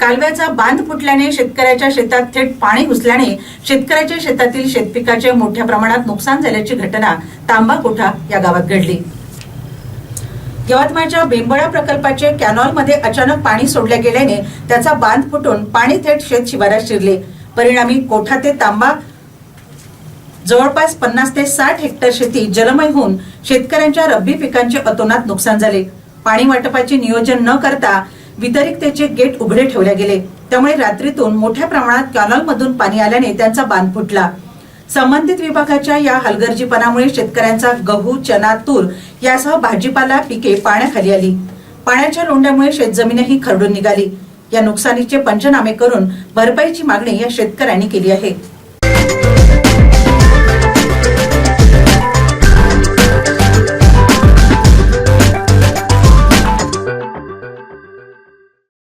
कालव्याचा बांध फुटल्याने शेतकऱ्याच्या शेतात थेट पाणी घुसल्याने शेतकऱ्याच्या शेतातील शेतपिकाचे मोठ्या प्रमाणात नुकसान झाल्याची घटना तांबाकोठा या गावात घडली. यवतमाळच्या बेंबळा प्रकल्पाचे कॅनॉलमध्ये अचानक पाणी सोडल्या गेल्याने त्याचा बांध फुटून पाणी थेट शेत शिवारात शिरले. परिणामी कोठा ते तांबा जवळपास पन्नास ते साठ हेक्टर शेती जलमय होऊन शेतकऱ्यांच्या रब्बी पिकांचे अतोनात नुकसान झाले. पाणी वाटपाचे नियोजन न करता वितरिकतेचे गेट उघडे ठेवले गेले. त्यामुळे रात्रीतून मोठ्या प्रमाणात कॅनॉलमधून पाणी आल्याने त्यांचा बांध फुटला. संबंधित विभागाच्या या हलगर्जीपणामुळे शेतकऱ्यांचा गहू चना तूर यासह भाजीपाला पिके पाण्याखाली आली. पाण्याच्या लोंढ्यामुळे शेतजमीनही खरडून निघाली. या नुकसानीचे पंचनामे करून भरपाईची मागणी या शेतकऱ्यांनी केली आहे.